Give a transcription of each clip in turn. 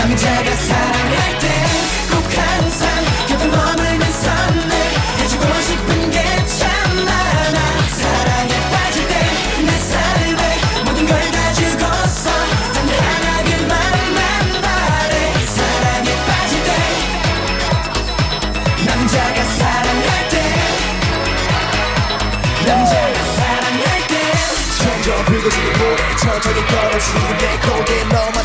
남자가 사랑할 때꼭 항상 곁에 머물면 설레. 해주고 싶은 게 참 많아. 사랑에 빠질 때내 삶에 모든 걸 다 주고서 단 하나 그만만 바래 사랑에 빠질 때 남자가 사랑할 때 남자가 사랑할 때. 점점 붉어지는 노래 천천히 떨어지는 내 고개 너만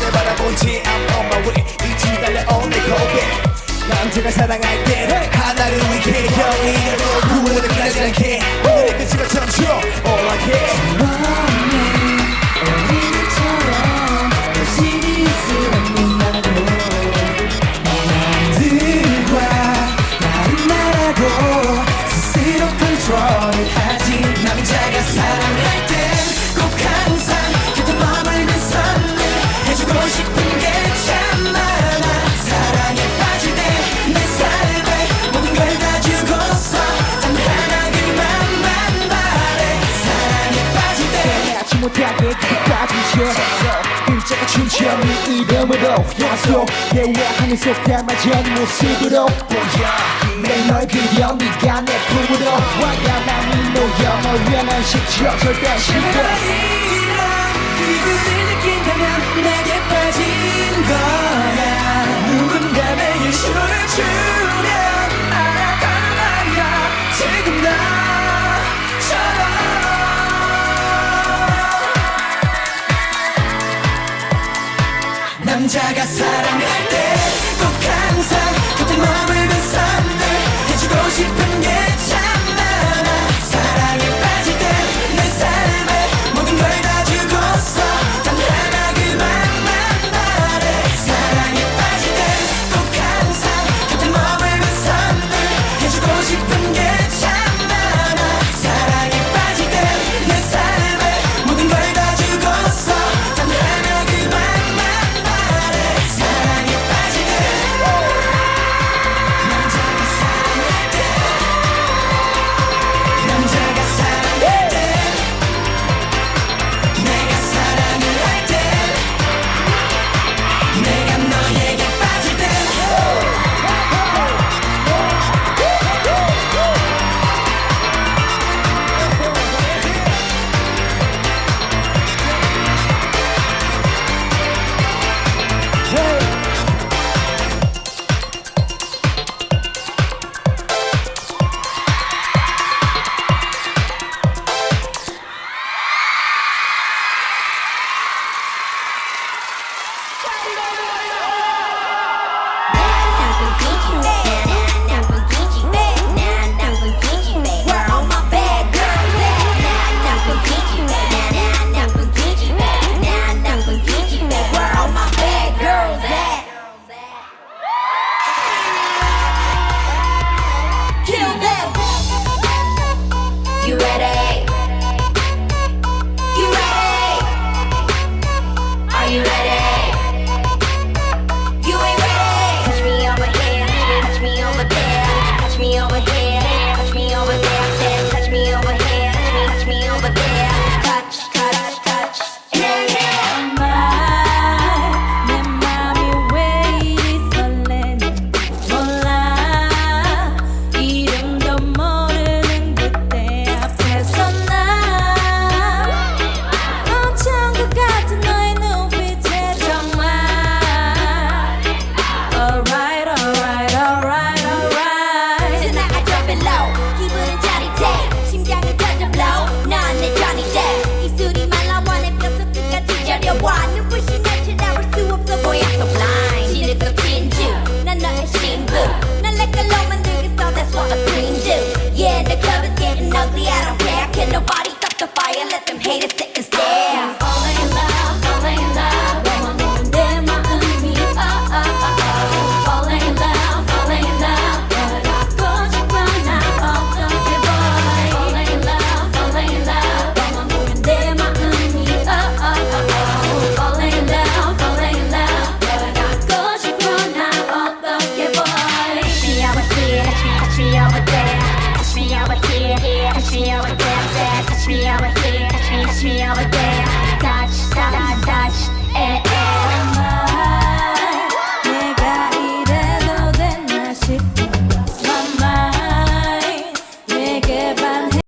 못하게 끝까지 쳐 글자가 춤춰 네 이름으로 약속 대화하는 속담아전 모습으로 보여. 내널 그려 네가 내 품으로 와야 남이 모여. 모여 난 식초 절대 싫어 남자가 사 me,